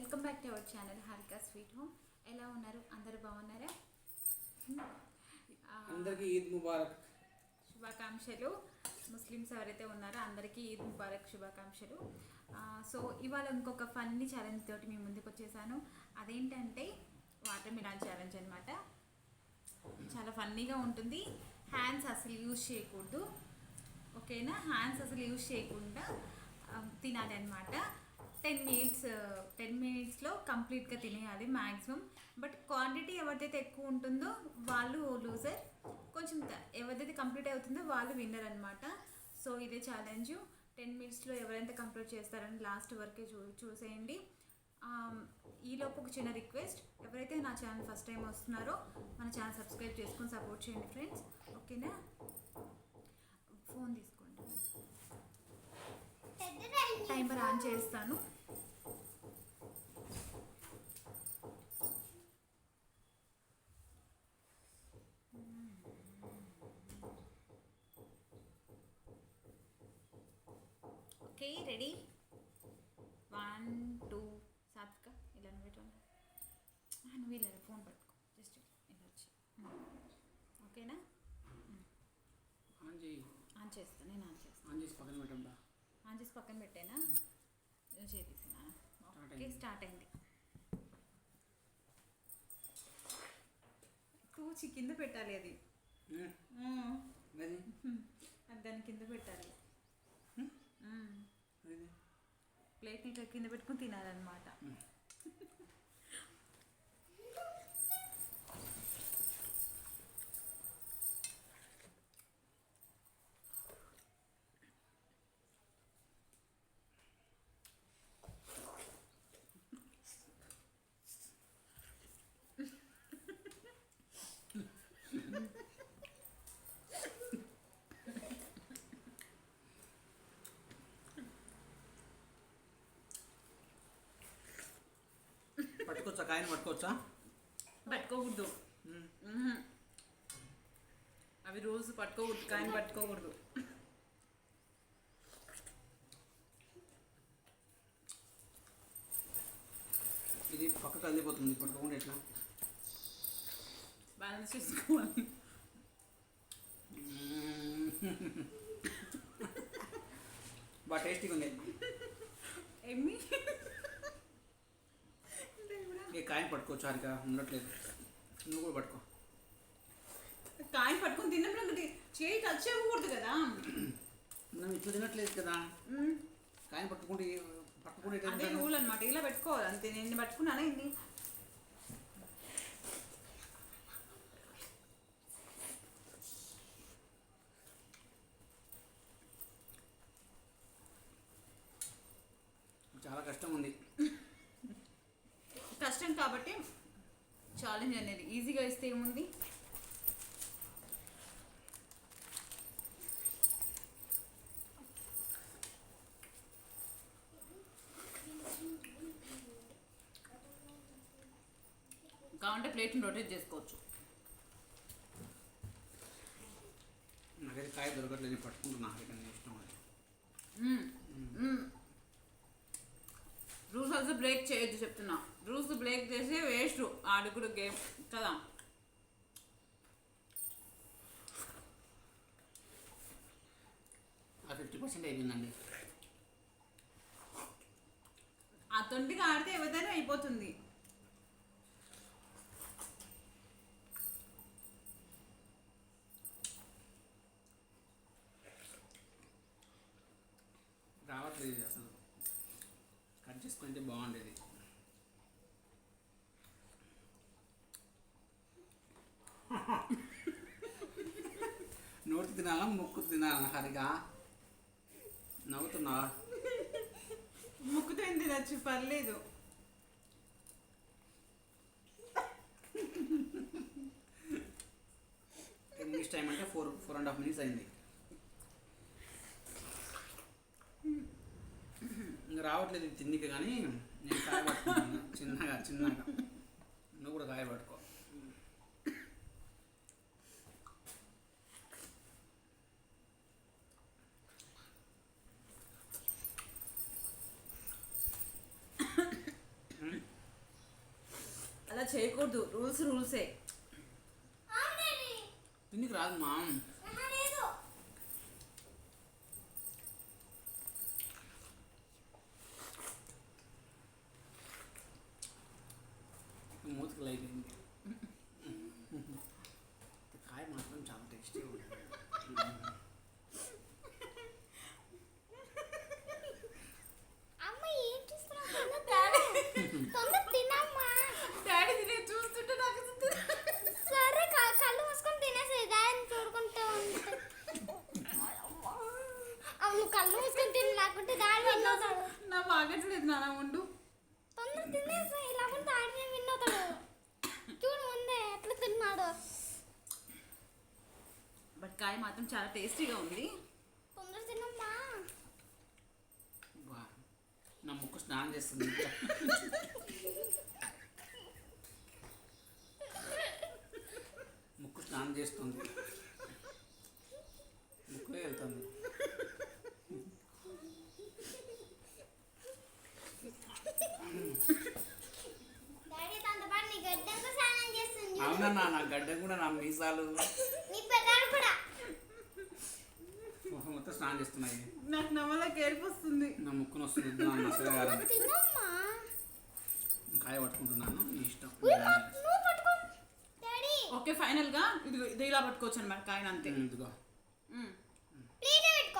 Welcome back to our channel Harika sweet home. ఎలా ఉన్నారు? అందరూ బాగున్నారా? అందరికీ ఈద్ ముబారక్. శుభాకాంక్షలు. ముస్లిమ్స్ ఎవరైతే ఉన్నారో అందరికీ ఈద్ ముబారక్ శుభాకాంక్షలు. సో ఇవాళ ఇంకొక ఫన్నీ ఛాలెంజ్ తోటి మీ ముందుకు వచ్చేసాను. అదేంటంటే వాటర్ మిలాన్ ఛాలెంజ్ అనమాట చాలా ఫన్నీగా ఉంటుంది. హ్యాండ్స్ అసలు యూజ్ చేయకూడదు. ఓకేనా? హ్యాండ్స్ అసలు యూజ్ చేయకుండా తినాలి అనమాట టెన్ మినిట్స్ టెన్ మినిట్స్లో కంప్లీట్గా తినేయాలి మ్యాక్సిమం బట్ క్వాంటిటీ ఎవరిదైతే ఎక్కువ ఉంటుందో వాళ్ళు లూజర్ కొంచెం ఎవరిదైతే కంప్లీట్ అవుతుందో వాళ్ళు విన్నర్ అనమాట సో ఇదే ఛాలెంజ్ టెన్ మినిట్స్లో ఎవరైతే కంప్లీట్ చేస్తారని లాస్ట్ వరకే చూ చూసేయండి. Um, ఈలోపు ఒక చిన్న రిక్వెస్ట్ ఎవరైతే నా ఛానల్ ఫస్ట్ టైం వస్తున్నారో మన ఛానల్ సబ్స్క్రైబ్ చేసుకొని సపోర్ట్ చేయండి ఫ్రెండ్స్ ఓకేనా ఫోన్ తీసుకో. టైమర్ ఆన్ చేస్తాను. Okay ready? One two Satvika ఇలా నువ్వు పెట్టు ఆ, నువ్వు ఇలా ఫోన్ పట్టుకో. జస్ట్ ఇలా వచ్చి ఓకేనా? ఆన్ చేయి. ఆన్ చేస్తాను నేను ఆన్ చేస్తాను ఆన్ చేసి పక్కన పెట్టండా ఆన్ చేసి పక్కన పెట్టేనా? చేపిస్తున్నా. ఓకే. స్టార్ట్ అయింది. తూచి కింద పెట్టాలి అది. అది దాని కింద పెట్టాలి. ప్లేట్ ఇట్లా కింద పెట్టుకుని తినాలన్నమాట పట్టుకోవచ్చా కాయని పట్టుకోవచ్చా? పట్టుకోకూడదు. అవి రోజు పట్టుకోకూడదు కాయని పట్టుకోకూడదు. ఇది పక్కకు వెళ్ళిపోతుంది పట్టుకోకుండా ఎట్లా? బ్యాలెన్స్ చేసుకోవాలి. బాగా టేస్టీగా ఉంది ఎమ్మి. ఏ కాయని పట్టుకోవచ్చు హారిక ఉండట్లేదు నువ్వు కూడా పట్టుకో కాయని పట్టుకుని తిన్నప్పుడు చేయి టచ్ అవ్వకూడదు కదా మనం ఇట్లా తినట్లేదు కదా. కాయని పట్టుకుంటే పట్టుకుంటే అదే? రూల్ అనమాట ఇలా పెట్టుకోవాలి అంతే నేను పట్టుకున్నానా ఇది చాలా కష్టం ఉంది కష్టం కాబట్టి ఛాలెంజ్ అనేది ఈజీగా ఇస్తే ఏముంది? కావాలంటే ప్లేట్ని రొటేట్ చేసుకోవచ్చు. నాకైతే కాయ దొరకట్లేదు నేను పట్టుకుంటున్నా హారిక నీ ఇష్టం అది. రూల్స్ అసలు బ్రేక్ చేయొద్దు చెప్తున్నా. రూల్స్ బ్రేక్ చేస్తే వేస్ట్. ఆడుకుడు గేమ్. కదా. ఆ ఫిఫ్టీ పర్సెంట్ అయిపోయిందండి. ఆ తొంటిగా ఆడితే ఎవరిదైనా అయిపోతుంది. రావట్లేదు అసలు. కట్ చేసుకుంటే బాగుండేది. తినాలా ముక్కు తినాలా హరిగా. నవ్వుతున్నా ముక్కుతో తినచ్చు పర్లేదు. టెన్ మినిట్స్ టైం అంటే four four and half minutes అయింది. ఇంకా రావట్లేదు తిండికి కానీ నేను కాయ పట్టుకుంటాను చిన్నగా చిన్నగా. నువ్వు కూడా కాయ పట్టుకో చేయకూడదు. రూల్స్ రూల్సే. తిన్నికి రాదు మా మూతికి అయిపోయింది కాయ మాత్రం చాలా టేస్టీ ఉంటుంది అమ్మ ఏం చూస్తున్నావు తొందర తినమ్మా డాడీ తినే చూస్తుంటే నాకు సరే క- కళ్ళు మూసుకొని తినేసి దాన్ని చూడుకుంటూ ఉంటే అవును కళ్ళు మూసుకొని తిని లేకుంటే దాడి విన్నవుతాడు నా బాగట్లేదు నాన్న ఉండు. తొందర తినేసి లేకుంటే దాడి విన్నవుతాడు చూడు ముందే ఎట్లా తిన్నాడు. బట్ కాయ మాత్రం చాలా టేస్టీగా ఉంది. తొందర తినమ్మా. నా ముక్కు స్నానం చేస్తుంది. ముక్కు స్నానం చేస్తుంది. ముక్కులే వెళ్తుంది డాడీ తనతో పాటు నీ గడ్డంతో స్నానం చేస్తుంది చూడు. అవునన్నా నా గడ్డ కూడా నా మీసాలు. నీ పెదాలు కూడా. మొహం మొత్తం స్నానం చేస్తున్నాయి. నాకు నమ్మలకి ఏడుపు వస్తుంది. నా ముక్కును వస్తుంది నా తినమ్మా. కాయ పట్టుకుంటున్నాను నీ ఇష్టం. ఓకే ఫైనల్గా ఇది ఇది ఇలా పట్టుకోవచ్చు అనమాట కాయన అంతే. ఇదిగో.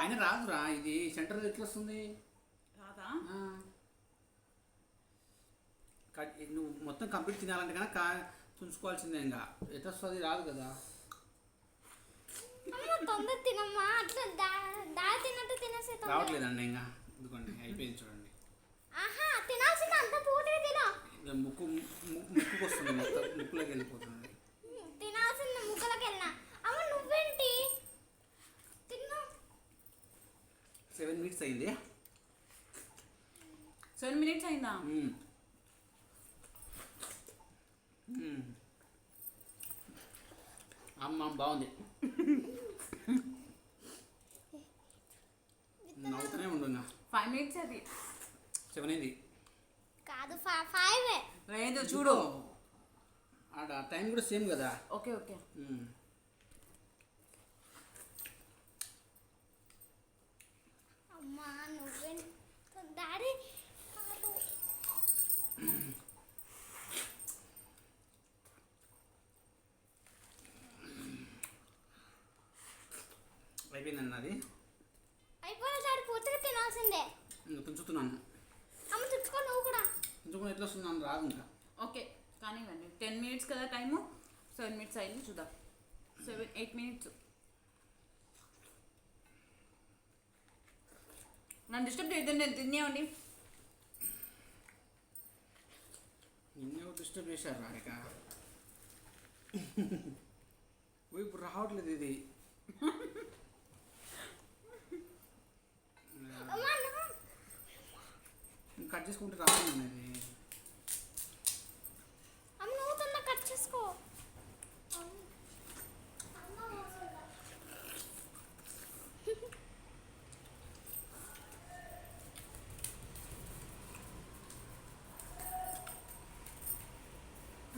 ఆయన రాదురా ఇది సెంటర్ ఎట్లా వస్తుంది? రాదా? నువ్వు మొత్తం కంప్లీట్ తినాలంటే కనుక కా తుంచుకోవాల్సిందే ఇంకా ఎట్లా వస్తుంది రాదు కదా. అమ్మ తొందర తినమ్మా అట్లా దా దా తిన్నట్టు తినేసే తొందర. రావట్లేదండి ఇంకా. ఇదిగోండి అయిపోయింది చూడండి. ఆహా తినాల్సింది అంత పూర్తిగా తిను. ముక్కు ముక్కుకు వస్తుంది మొత్తం ముక్కులోకి వెళ్ళిపోతుంది. తినాల్సింది ముక్కలకి వెళ్ళినా. అమ్మ నువ్వేంటి? తిన్నా సెవెన్ మినిట్స్ అయింది. సెవెన్ మినిట్స్ అయిందా? అమ్మ బాగుంది. నవ్వుతూనే ఉండు ఇంకా ఫైవ్ మినిట్స్ అది సెవెన్ అయింది కాదు ఫైవ్ లేదు చూడు. ఆడ టైం కూడా సేమ్ కదా. Okay okay. మ్మ్. అమ్మా నువ్వేంటి డాడీ కాదు అయిపోయిందండి అది అయిపోయిన డాడీ పూర్తిగా తినాల్సిందే. ఇంకా తుంచుతున్నాను. అమ్మ తుడుచుకో నువ్వు కూడా. తుంచుకుని ఎట్లా వస్తున్నాను రాదు ఇంకా. ఓకే కానివ్వండి. టెన్ మినిట్స్ కదా టైము. సెవెన్ మినిట్స్ అయింది చూద్దాం. Seven eight minutes. నన్ను డిస్టర్బ్ చేయొద్దండి నేను తినేవండి నిన్నే డిస్టర్బ్ చేశారు రారిక ఓ ఇప్పుడు రావట్లేదు ఇది అమ్మా నువ్వు కట్ చేసుకుంటే నువ్వు తొందర కట్ చేసుకో అమ్మ. అమ్మ వస్తుందా?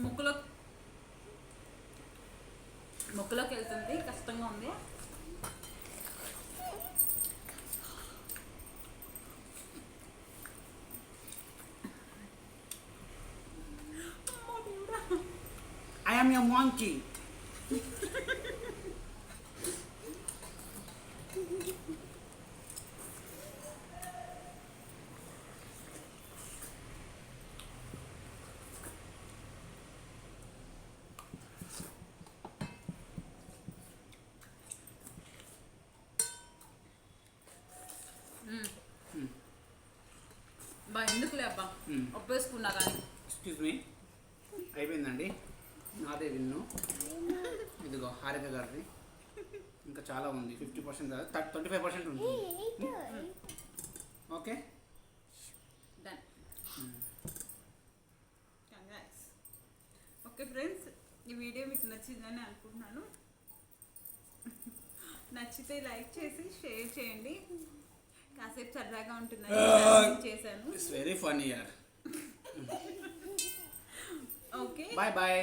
ముక్కులో ముక్కులోకి వెళ్తుంది కష్టంగా ఉంది ఆమ్ ఎ మాంకీ బా ఎందుకులే అబ్బా మ్మ్. ఒప్పేసుకున్నా కానీ ఎక్స్క్యూజ్ మీ అయిపోయిందండి నాదే విన్ను. ఇదిగో హారిక గారిది. ఇంకా చాలా ఉంది. Fifty percent twenty five percent eight okay. Okay friends ఈ వీడియో మీకు నచ్చిందని అనుకుంటున్నాను. నచ్చితే లైక్ చేసి షేర్ చేయండి. కాసేపు సరదాగా ఉంటుందని చేశాను. It's very fun here okay bye bye